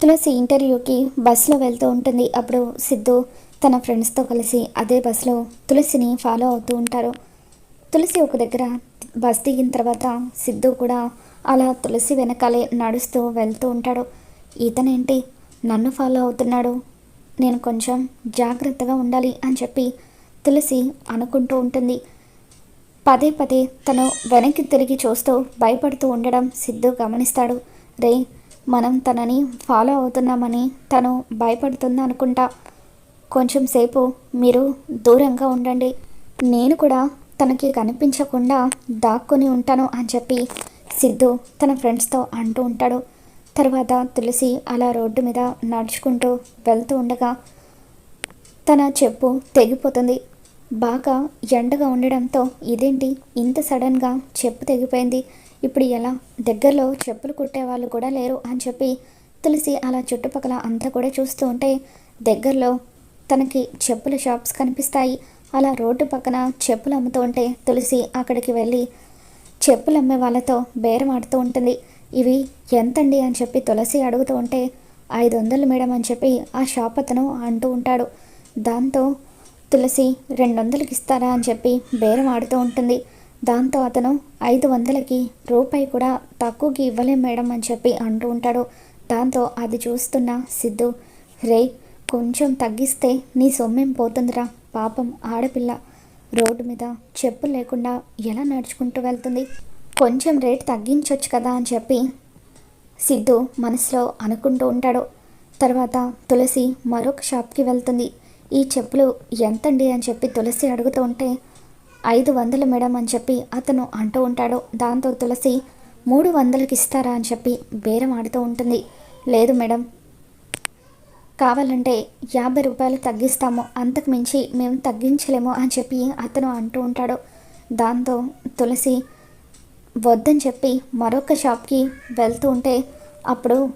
తులసి ఇంటర్వ్యూకి బస్సులో వెళ్తూ ఉంటుంది. అప్పుడు సిద్ధు తన ఫ్రెండ్స్తో కలిసి అదే బస్సులో తులసిని ఫాలో అవుతూ ఉంటారు. తులసి ఒక దగ్గర బస్ దిగిన తర్వాత సిద్ధు కూడా అలా తులసి వెనకాలే నడుస్తూ వెళ్తూ ఉంటాడు. ఇతనేంటి నన్ను ఫాలో అవుతున్నాడు. నేను కొంచెం జాగ్రత్తగా ఉండాలి అని చెప్పి తులసి అనుకుంటూ ఉంటుంది. పదే పదే తను వెనక్కి తిరిగి చూస్తూ భయపడుతూ ఉండడం సిద్ధు గమనిస్తాడు. రే మనం తనని ఫాలో అవుతున్నామని తను భయపడుతుంది అనుకుంటా. కొంచెం సేపు మీరు దూరంగా ఉండండి. నేను కూడా తనకి కనిపించకుండా దాక్కుని ఉంటాను అని చెప్పి సిద్ధు తన ఫ్రెండ్స్తో అంటూ ఉంటాడు. తర్వాత తులసి అలా రోడ్డు మీద నడుచుకుంటూ వెళ్తూ ఉండగా తన చెప్పు తెగిపోతుంది. బాగా ఎండగా ఉండడంతో ఇదేంటి ఇంత సడన్గా చెప్పు తెగిపోయింది? ఇప్పుడు ఎలా? దగ్గరలో చెప్పులు కుట్టే వాళ్ళు కూడా లేరు అని చెప్పి తులసి అలా చుట్టుపక్కల అంతా కూడా చూస్తూ ఉంటే దగ్గరలో తనకి చెప్పుల షాప్స్ కనిపిస్తాయి. అలా రోడ్డు పక్కన చెప్పులు అమ్ముతూ ఉంటే తులసి అక్కడికి వెళ్ళి చెప్పులు అమ్మే వాళ్ళతో బేరం ఆడుతూ ఉంటుంది. ఇవి ఎంతండి అని చెప్పి తులసి అడుగుతూ ఉంటే ఐదు వందలు మేడం అని చెప్పి ఆ షాప్ అతను అంటూ ఉంటాడు. దాంతో తులసి రెండు వందలకి ఇస్తారా అని చెప్పి బేరం ఆడుతూ ఉంటుంది. దాంతో అతను ఐదు వందలకి రూపాయి కూడా తక్కువకి ఇవ్వలేం మేడం అని చెప్పి అంటూ ఉంటాడు. దాంతో అది చూస్తున్న సిద్ధు రే కొంచెం తగ్గిస్తే నీ సొమ్మేం పోతుందిరా? పాపం ఆడపిల్ల రోడ్డు మీద చెప్పులు లేకుండా ఎలా నడుచుకుంటూ వెళ్తుంది? కొంచెం రేట్ తగ్గించవచ్చు కదా అని చెప్పి సిద్ధు మనసులో అనుకుంటూ ఉంటాడు. తర్వాత తులసి మరొక షాప్కి వెళ్తుంది. ఈ చెప్పులు ఎంతండి? అని చెప్పి తులసి అడుగుతూ ఉంటే ఐదు వందలు మేడం అని చెప్పి అతను అంటూ ఉంటాడు. దాంతో తులసి మూడు వందలకి ఇస్తారా అని చెప్పి బేరం ఆడుతూ ఉంటుంది. లేదు మేడం. కావాలంటే యాభై రూపాయలు తగ్గిస్తాము. అంతకు మించి మేము తగ్గించలేము అని చెప్పి అతను అంటూ ఉంటాడు. దాంతో తులసి వద్దని చెప్పి మరొక షాప్కి వెళ్తూ ఉంటే అప్పుడు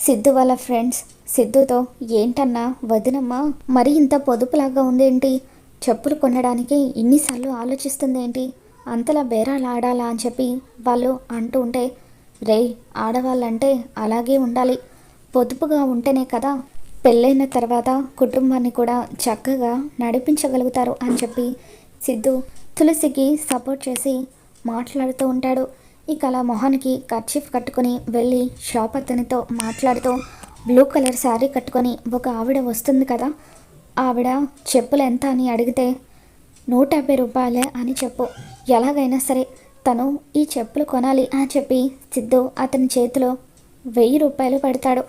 సిద్ధు వాళ్ళ ఫ్రెండ్స్ సిద్ధుతో ఏంటన్నా వదినమ్మా మరి ఇంత పొదుపులాగా ఉందేంటి? చెప్పులు కొనడానికి ఇన్నిసార్లు ఆలోచిస్తుంది ఏంటి అంతలా బేరాలు ఆడాలా అని చెప్పి వాళ్ళు అంటూ ఉంటే రే ఆడవాళ్ళంటే అలాగే ఉండాలి. పొదుపుగా ఉంటేనే కదా పెళ్ళైన తర్వాత కుటుంబాన్ని కూడా చక్కగా నడిపించగలుగుతారు అని చెప్పి సిద్ధు తులసికి సపోర్ట్ చేసి మాట్లాడుతూ ఉంటాడు. ఇక అలా మొహానికి కర్చీఫ్ కట్టుకొని వెళ్ళి షాప్ అతనితో మాట్లాడుతూ బ్లూ కలర్ శారీ కట్టుకొని ఒక ఆవిడ వస్తుంది కదా ఆవిడ చెప్పులు ఎంత అని అడిగితే నూట యాభై రూపాయలే అని చెప్పు. ఎలాగైనా సరే తను ఈ చెప్పులు కొనాలి అని చెప్పి సిద్ధు అతని చేతిలో వెయ్యి రూపాయలు పెడతాడు.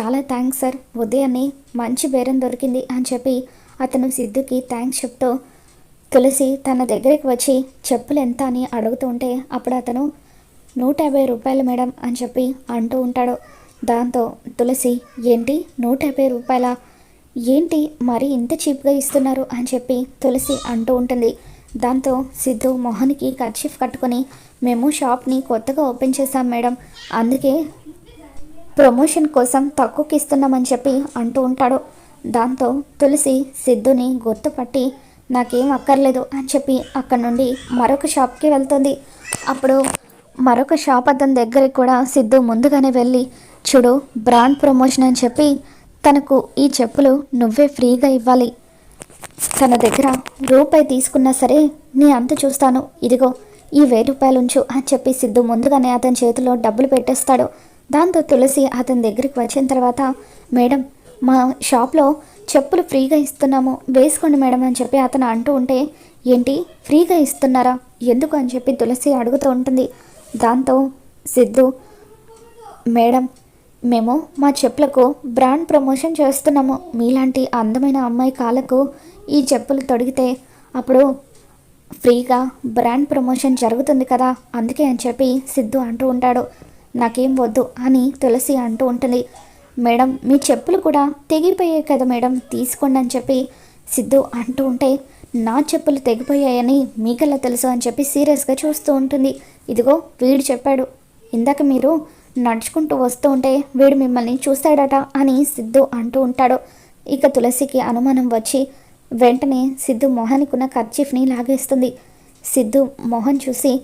చాలా థ్యాంక్స్ సార్ ఉదయాన్నే మంచి బేరం దొరికింది అని చెప్పి అతను సిద్ధుకి థ్యాంక్స్ చెప్తూ తులసి తన దగ్గరికి వచ్చి చెప్పులు ఎంత అని అడుగుతూ ఉంటే అప్పుడు అతను నూట యాభై రూపాయలు మేడం అని చెప్పి అంటూ ఉంటాడు. దాంతో తులసి ఏంటి నూట యాభై రూపాయల? ఏంటి మరి ఇంత చీప్గా ఇస్తున్నారు? అని చెప్పి తులసి అంటూ ఉంటుంది. దాంతో సిద్ధు మొహన్కి కర్చీఫ్ కట్టుకొని మేము షాప్ని కొత్తగా ఓపెన్ చేశాం మేడం. అందుకే ప్రమోషన్ కోసం తక్కువకి ఇస్తున్నామని చెప్పి అంటూ ఉంటాడు. దాంతో తులసి సిద్ధుని గుర్తుపట్టి నాకేం అక్కర్లేదు అని చెప్పి అక్కడ నుండి మరొక షాప్కి వెళ్తుంది. అప్పుడు మరొక షాప్ అతని దగ్గరికి కూడా సిద్ధు ముందుగానే వెళ్ళి చూడు బ్రాండ్ ప్రమోషన్ అని చెప్పి తనకు ఈ చెప్పులు నువ్వే ఫ్రీగా ఇవ్వాలి. తన దగ్గర రూపాయి తీసుకున్నా సరే నీ అంత చూస్తాను. ఇదిగో ఈ వెయ్యి రూపాయలు ఉంచు అని చెప్పి సిద్ధు ముందుగానే అతని చేతిలో డబ్బులు పెట్టేస్తాడు. దాంతో తులసి అతని దగ్గరికి వచ్చిన తర్వాత మేడం మా షాప్లో చెప్పులు ఫ్రీగా ఇస్తున్నాము. వేసుకోండి మేడం అని చెప్పి అతను అంటూ ఉంటే ఏంటి ఫ్రీగా ఇస్తున్నారా? ఎందుకు? అని చెప్పి తులసి అడుగుతూ ఉంటుంది. దాంతో సిద్ధు మేడం మేము మా చెప్పులకు బ్రాండ్ ప్రమోషన్ చేస్తున్నాము. మీలాంటి అందమైన అమ్మాయి కాళ్ళకు ఈ చెప్పులు తొడిగితే అప్పుడు ఫ్రీగా బ్రాండ్ ప్రమోషన్ జరుగుతుంది కదా. అందుకే అని చెప్పి సిద్ధు అంటూ ఉంటాడు. నాకేం వద్దు అని తులసి అంటూ ఉంటుంది. మేడం మీ చెప్పులు కూడా తెగిపోయాయి కదా మేడం. తీసుకోండి అని చెప్పి సిద్ధు అంటూ ఉంటే నా చెప్పులు తెగిపోయాయని మీకెలా తెలుసు అని చెప్పి సీరియస్గా చూస్తూ ఉంటుంది. ఇదిగో వీడు చెప్పాడు. ఇందాక మీరు నడుచుకుంటూ వస్తూ ఉంటే వీడు మిమ్మల్ని చూస్తాడట అని సిద్ధు అంటూ ఉంటాడు. ఇక తులసికి అనుమానం వచ్చి వెంటనే సిద్ధు మొహానికున్న కర్చీఫ్ని లాగేస్తుంది. సిద్ధు మొహం చూసి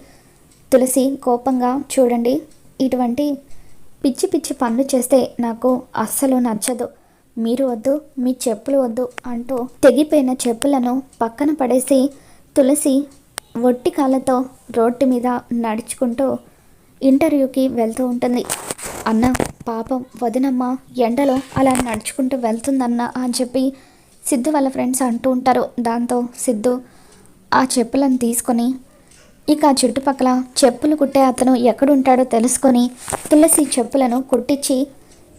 తులసి కోపంగా చూడండి. ఇటువంటి పిచ్చి పిచ్చి పనులు చేస్తే నాకు అస్సలు నచ్చదు. మీరు వద్దు మీ చెప్పులు వద్దు అంటూ తెగిపోయిన చెప్పులను పక్కన పడేసి తులసి ఒట్టి కాళ్ళతో రోడ్డు మీద నడుచుకుంటూ ఇంటర్వ్యూకి వెళ్తూ ఉంటుంది. అన్న పాపం వదినమ్మ ఎండలో అలా నడుచుకుంటూ వెళ్తుందన్న అని చెప్పి సిద్ధు వాళ్ళ ఫ్రెండ్స్ అంటూ ఉంటారు. దాంతో సిద్ధు ఆ చెప్పులను తీసుకొని ఇక చుట్టుపక్కల చెప్పులు కుట్టే అతను ఎక్కడుంటాడో తెలుసుకొని తులసి చెప్పులను కుట్టించి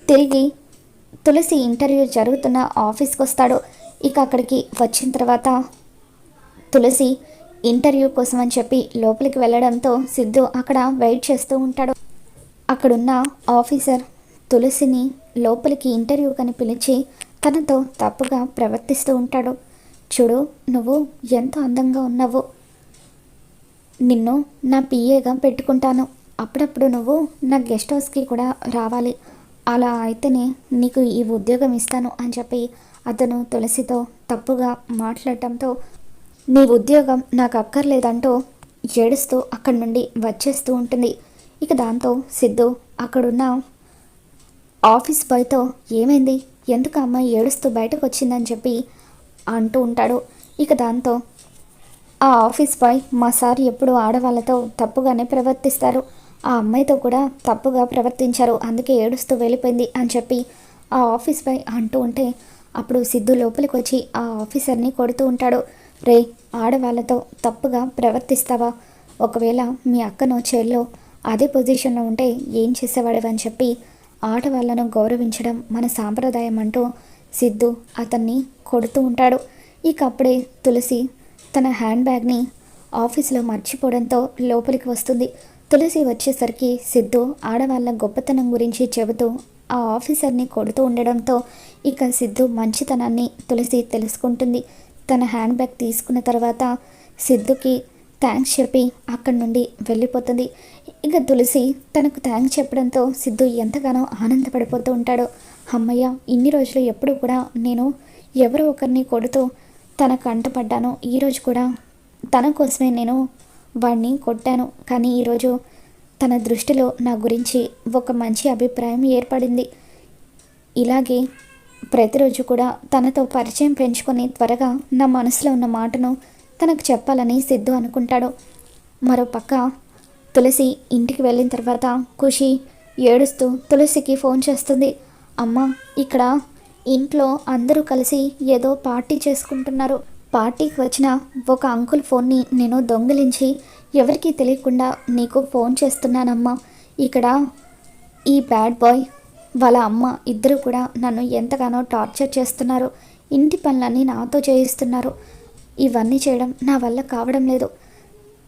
తిరిగి తులసి ఇంటర్వ్యూ జరుగుతున్న ఆఫీస్కి వస్తాడు ఇక అక్కడికి వచ్చిన తర్వాత తులసి ఇంటర్వ్యూ కోసం అని చెప్పి లోపలికి వెళ్ళడంతో సిద్ధు అక్కడ వెయిట్ చేస్తూ ఉంటాడు. అక్కడున్న ఆఫీసర్ తులసిని లోపలికి ఇంటర్వ్యూ కని పిలిచి తనతో తప్పుగా ప్రవర్తిస్తూ ఉంటాడు. చూడు నువ్వు ఎంతో అందంగా ఉన్నావు. నిన్ను నా పిఏగా పెట్టుకుంటాను. అప్పుడప్పుడు నువ్వు నా గెస్ట్ హౌస్కి కూడా రావాలి. అలా అయితేనే నీకు ఈ ఉద్యోగం ఇస్తాను అని చెప్పి అతను తులసితో తప్పుగా మాట్లాడటంతో నీ ఉద్యోగం నాకు అక్కర్లేదంటూ ఏడుస్తూ అక్కడి నుండి వచ్చేస్తూ ఉంటుంది. ఇక దాంతో సిద్ధు అక్కడున్న ఆఫీస్ బాయ్తో ఏమైంది? ఎందుకు అమ్మాయి ఏడుస్తూ బయటకు వచ్చిందని చెప్పి అంటూ ఉంటాడు. ఇక దాంతో ఆ ఆఫీస్ బాయ్ మా సార్ ఎప్పుడు ఆడవాళ్ళతో తప్పుగానే ప్రవర్తిస్తారు. ఆ అమ్మాయితో కూడా తప్పుగా ప్రవర్తించారు. అందుకే ఏడుస్తూ వెళ్ళిపోయింది అని చెప్పి ఆ ఆఫీస్ బాయ్ అంటూ ఉంటే అప్పుడు సిద్ధు లోపలికి వచ్చి ఆ ఆఫీసర్ని కొడుతూ ఉంటాడు. రే ఆడవాళ్ళతో తప్పుగా ప్రవర్తిస్తావా? ఒకవేళ మీ అక్కనో చెల్లో అదే పొజిషన్లో ఉంటే ఏం చేసేవాడవని చెప్పి ఆడవాళ్ళను గౌరవించడం మన సాంప్రదాయం అంటూ సిద్ధు అతన్ని కొడుతూ ఉంటాడు. ఇక అప్పుడే తులసి తన హ్యాండ్ బ్యాగ్ని ఆఫీస్లో మర్చిపోవడంతో లోపలికి వస్తుంది. తులసి వచ్చేసరికి సిద్ధు ఆడవాళ్ళ గొప్పతనం గురించి చెబుతూ ఆ ఆఫీసర్ని కొడుతూ ఉండడంతో ఇక సిద్ధు మంచితనాన్ని తులసి తెలుసుకుంటుంది. తన హ్యాండ్ బ్యాగ్ తీసుకున్న తర్వాత సిద్ధుకి థ్యాంక్స్ చెప్పి అక్కడి నుండి వెళ్ళిపోతుంది. ఇక తులసి తనకు థ్యాంక్స్ చెప్పడంతో సిద్ధు ఎంతగానో ఆనందపడిపోతూ ఉంటాడో. అమ్మయ్య ఇన్ని రోజులు ఎప్పుడు కూడా నేను ఎవరో ఒకరిని కొడుతూ తన కంటపడ్డాను ఈరోజు కూడా తన కోసమే నేను వాడిని కొట్టాను. కానీ ఈరోజు తన దృష్టిలో నా గురించి ఒక మంచి అభిప్రాయం ఏర్పడింది. ఇలాగే ప్రతిరోజు కూడా తనతో పరిచయం పెంచుకొని త్వరగా నా మనసులో ఉన్న మాటను తనకు చెప్పాలని సిద్ధు అనుకుంటాడు. మరోపక్క తులసి ఇంటికి వెళ్ళిన తర్వాత ఖుషి ఏడుస్తూ తులసికి ఫోన్ చేస్తుంది. అమ్మ ఇక్కడ ఇంట్లో అందరూ కలిసి ఏదో పార్టీ చేసుకుంటున్నారు. పార్టీకి వచ్చిన ఒక అంకుల్ ఫోన్ని నేను దొంగిలించి ఎవరికీ తెలియకుండా నీకు ఫోన్ చేస్తున్నానమ్మా. ఇక్కడ ఈ బ్యాడ్ బాయ్ వాళ్ళ అమ్మ ఇద్దరు కూడా నన్ను ఎంతగానో టార్చర్ చేస్తున్నారు. ఇంటి పనులన్నీ నాతో చేయిస్తున్నారు. ఇవన్నీ చేయడం నా వల్ల కావడం లేదు.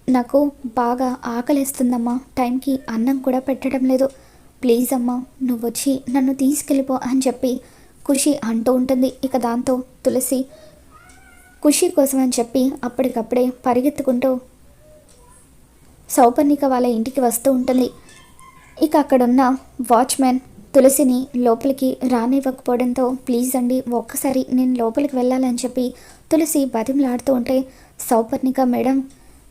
నాకు బాగా ఆకలిస్తుందమ్మా. టైంకి అన్నం కూడా పెట్టడం లేదు. ప్లీజ్ అమ్మా నువ్వు వచ్చి నన్ను తీసుకెళ్ళిపో అని చెప్పి ఖుషి అంటూ ఉంటుంది. ఇక దాంతో తులసి ఖుషి కోసం అని చెప్పి అప్పటికప్పుడే పరిగెత్తుకుంటూ సౌపర్ణిక వాళ్ళ ఇంటికి వస్తూ ఉంటుంది. ఇక అక్కడున్న వాచ్మెన్ తులసిని లోపలికి రానివ్వకపోవడంతో ప్లీజ్ అండి ఒక్కసారి నేను లోపలికి వెళ్ళాలని చెప్పి తులసి బతిమలాడుతూ ఉంటే సౌపర్ణిక మేడం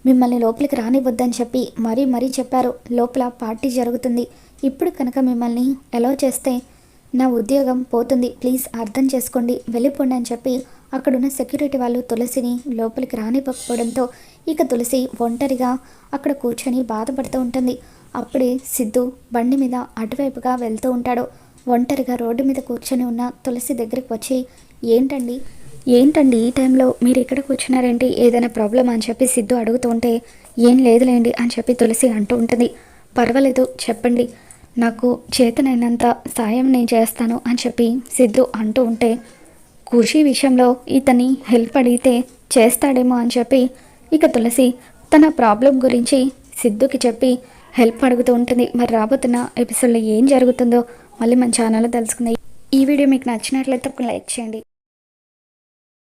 మిమ్మల్ని లోపలికి రానివ్వద్దని చెప్పి మరీ మరీ చెప్పారు. లోపల పార్టీ జరుగుతుంది. ఇప్పుడు కనుక మిమ్మల్ని ఎలా చేస్తే నా ఉద్యోగం పోతుంది. ప్లీజ్ అర్థం చేసుకోండి. వెళ్ళిపోండి అని చెప్పి అక్కడున్న సెక్యూరిటీ వాళ్ళు తులసిని లోపలికి రానివ్వకపోవడంతో ఇక తులసి ఒంటరిగా అక్కడ కూర్చొని బాధపడుతూ ఉంటుంది. అప్పుడే సిద్ధు బండి మీద అటువైపుగా వెళ్తూ ఉంటాడు. ఒంటరిగా రోడ్డు మీద కూర్చొని ఉన్న తులసి దగ్గరికి వచ్చి ఏంటండి? ఏంటండి ఈ టైంలో మీరు ఇక్కడ కూర్చున్నారేంటి? ఏదైనా ప్రాబ్లం అని చెప్పి సిద్ధు అడుగుతూ ఉంటే ఏం లేదులేండి అని చెప్పి తులసి అంటూ ఉంటుంది. పర్వాలేదు చెప్పండి. నాకు చేతనైనంత సాయం నేను చేస్తాను అని చెప్పి సిద్ధు అంటూ ఉంటే ఖుషి విషయంలో ఇతని హెల్ప్ అడిగితే చేస్తాడేమో అని చెప్పి ఇక తులసి తన ప్రాబ్లం గురించి సిద్ధుకి చెప్పి హెల్ప్ అడుగుతూ ఉంటుంది. మరి రాబోతున్న ఎపిసోడ్లో ఏం జరుగుతుందో మళ్ళీ మన ఛానల్లో తెలుసుకుందాం. ఈ వీడియో మీకు నచ్చినట్లయితే ఒక లైక్ చేయండి.